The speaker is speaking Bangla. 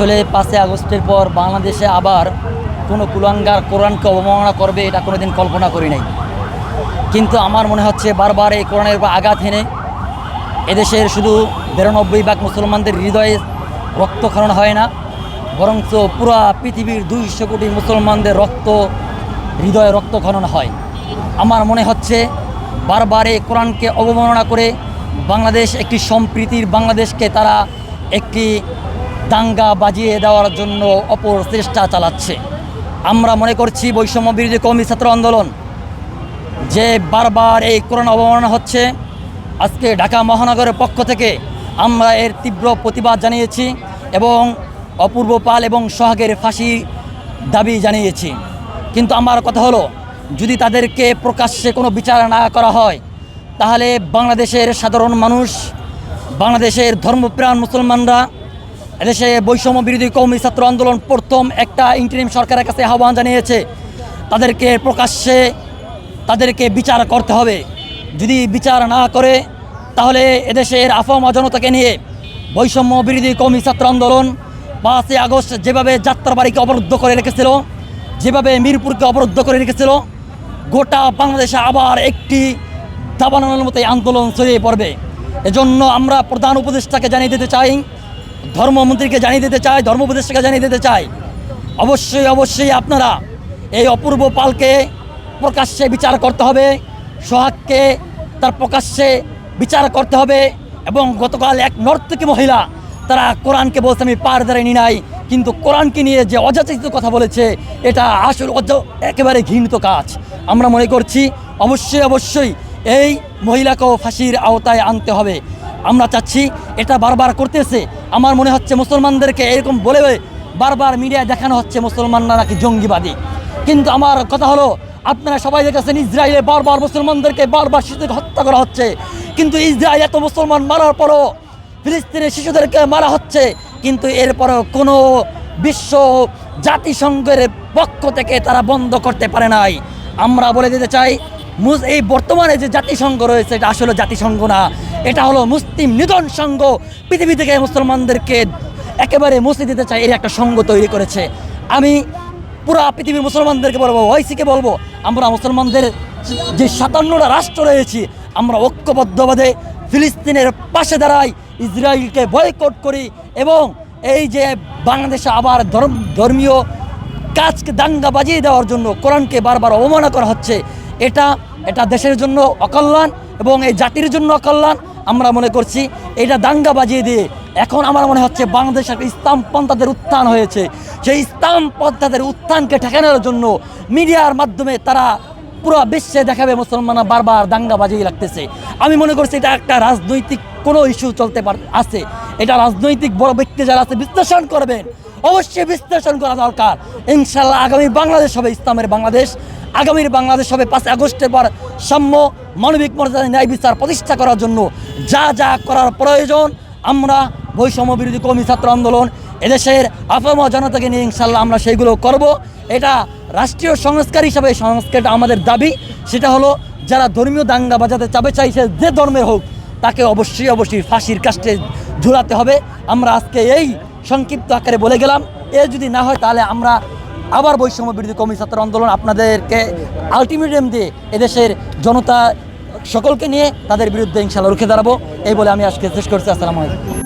আসলে পাঁচই আগস্টের পর বাংলাদেশে আবার কোনো কুলাঙ্গার কোরআনকে অবমাননা করবে, এটা কোনোদিন কল্পনা করি নাই। কিন্তু আমার মনে হচ্ছে বারবার এই কোরআনের উপর আঘাত হেনে এদেশের শুধু বিরানব্বই ভাগ মুসলমানদের হৃদয়ে রক্তক্ষরণ হয় না, বরঞ্চ পুরা পৃথিবীর দুইশো কোটি মুসলমানদের রক্ত, হৃদয়ে রক্তক্ষরণ হয়। আমার মনে হচ্ছে বারবার এই কোরআনকে অবমাননা করে বাংলাদেশ একটি সম্প্রীতির বাংলাদেশকে তারা একটি দাঙ্গা বাজিয়ে দেওয়ার জন্য অপর চেষ্টা চালাচ্ছে। আমরা মনে করছি বৈষম্য বিরোধী কর্মী ছাত্র আন্দোলন। যে বারবার এই কোরআন অবমাননা হচ্ছে, আজকে ঢাকা মহানগরের পক্ষ থেকে আমরা এর তীব্র প্রতিবাদ জানিয়েছি এবং অপূর্ব পাল এবং সোহাগের ফাঁসি দাবি জানিয়েছি। কিন্তু আমার কথা হলো, যদি তাদেরকে প্রকাশ্যে কোনো বিচার না করা হয়, তাহলে বাংলাদেশের সাধারণ মানুষ, বাংলাদেশের ধর্মপ্রাণ মুসলমানরা এদেশে বৈষম্য বিরোধী কৌমি ছাত্র আন্দোলন প্রথম একটা ইন্টারিম সরকারের কাছে আহ্বান জানিয়েছে। তাদেরকে প্রকাশ্যে তাদেরকে বিচার করতে হবে। যদি বিচার না করে, তাহলে এদেশের আফমা জনতাকে নিয়ে বৈষম্য বিরোধী কৌমি ছাত্র আন্দোলন পাঁচই আগস্ট যেভাবে যাত্রাবাড়িকে অবরুদ্ধ করে রেখেছিল, যেভাবে মিরপুরকে অবরুদ্ধ করে রেখেছিল, গোটা বাংলাদেশে আবার একটি দাবানোর মতো আন্দোলন ছড়িয়ে পড়বে। এজন্য আমরা প্রধান উপদেষ্টাকে জানিয়ে দিতে চাই ধর্মমন্ত্রীকে জানিয়ে দিতে চাই ধর্ম উপদেষ্টাকে জানিয়ে দিতে চাই অবশ্যই অবশ্যই আপনারা এই অপূর্ব পালকে প্রকাশ্যে বিচার করতে হবে, সোহাগকে তার প্রকাশ্যে বিচার করতে হবে এবং গতকাল এক নর্তকী মহিলা তারা কোরআনকে বলছে, আমি পার দ্বারা নি নাই। কিন্তু কোরআনকে নিয়ে যে অযাচিত কথা বলেছে, এটা আসল অয- একেবারে ঘৃণিত কাজ। আমরা মনে করছি, অবশ্যই অবশ্যই এই মহিলাকেও ফাঁসির আওতায় আনতে হবে। আমরা চাচ্ছি এটা বারবার করতেছে। আমার মনে হচ্ছে মুসলমানদেরকে এরকম বলে বারবার মিডিয়ায় দেখানো হচ্ছে মুসলমানরা নাকি জঙ্গিবাদী। কিন্তু আমার কথা হলো, আপনারা সবাই দেখেছেন ইসরায়েলে বারবার মুসলমানদেরকে বারবার শিশুদের হত্যা করা হচ্ছে। কিন্তু ইসরায়েল এত মুসলমান মারার পরও ফিলিস্তিনের শিশুদেরকে মারা হচ্ছে। কিন্তু এরপরও কোনো বিশ্ব জাতিসংঘের পক্ষ থেকে তারা বন্ধ করতে পারে নাই। আমরা বলে দিতে চাই এই বর্তমানে যে জাতিসংঘ রয়েছে, এটা আসলে জাতিসংঘ না। এটা হলো মুসলিম নিধন সংঘ। পৃথিবী থেকে মুসলমানদেরকে একেবারে মুছে দিতে চাই এর একটা সংঘ তৈরি করেছে। আমি পুরা পৃথিবীর মুসলমানদেরকে বলব, ওয়াইসিকে বলব, আমরা মুসলমানদের যে সাতান্নটা রাষ্ট্র রয়েছি, আমরা ঐক্যবদ্ধভাবে ফিলিস্তিনের পাশে দাঁড়াই, ইসরায়েলকে বয়কট করি এবং এই যে বাংলাদেশে আবার ধর্ম ধর্মীয় কাজকে দাঙ্গা বাজিয়ে দেওয়ার জন্য কোরআনকে বারবার অবমাননা করা হচ্ছে এটা এটা দেশের জন্য অকল্যাণ এবং এই জাতির জন্য অকল্যাণ, আমরা মনে করছি এটা দাঙ্গা বাজিয়ে দিয়ে এখন আমার মনে হচ্ছে বাংলাদেশে একটা ইসলাম পন্থাদের উত্থান হয়েছে। সেই ইসলাম পন্থাদের উত্থানকে ঠেকানোর জন্য মিডিয়ার মাধ্যমে তারা পুরো বিশ্বে দেখাবে মুসলমানরা বারবার দাঙ্গা বাজিয়ে লাগতেছে আমি মনে করছি এটা একটা রাজনৈতিক কোনো ইস্যু চলতে পার, আছে। এটা রাজনৈতিক বড় ব্যক্তি যারা আছে বিশ্লেষণ করবেন, অবশ্যই বিশ্লেষণ করা দরকার। ইনশাল্লাহ আগামী বাংলাদেশ হবে ইসলামের বাংলাদেশ। আগামীর বাংলাদেশ হবে পাঁচ আগস্টের পর সাম্য মানবিক মর্যাদা ন্যায় বিচার প্রতিষ্ঠা করার জন্য যা যা করার প্রয়োজন, আমরা বৈষম্য বিরোধী কর্মী ছাত্র আন্দোলন, এদেশের আফম জনতাকে নিয়ে ইনশাল্লাহ আমরা সেইগুলো করব। এটা রাষ্ট্রীয় সংস্কার হিসাবে সংস্কারটা আমাদের দাবি। সেটা হলো, যারা ধর্মীয় দাঙ্গা বাজাতে চাবে চাইছে যে ধর্মের হোক, তাকে অবশ্যই অবশ্যই ফাঁসির কাস্টে ঝুলাতে হবে। আমরা আজকে এই সংক্ষিপ্ত আকারে বলে গেলাম। এ যদি না হয়, তাহলে আমরা আবার বৈষম্য বিরোধী কমি ছাত্র আন্দোলন আপনাদেরকে আলটিমেটাম দিয়ে এদেশের জনতা সকলকে নিয়ে তাদের বিরুদ্ধে ইনশাল্লাহ রুখে দাঁড়াবো। এই বলে আমি আজকে শেষ করছি। আসসালামু আলাইকুম।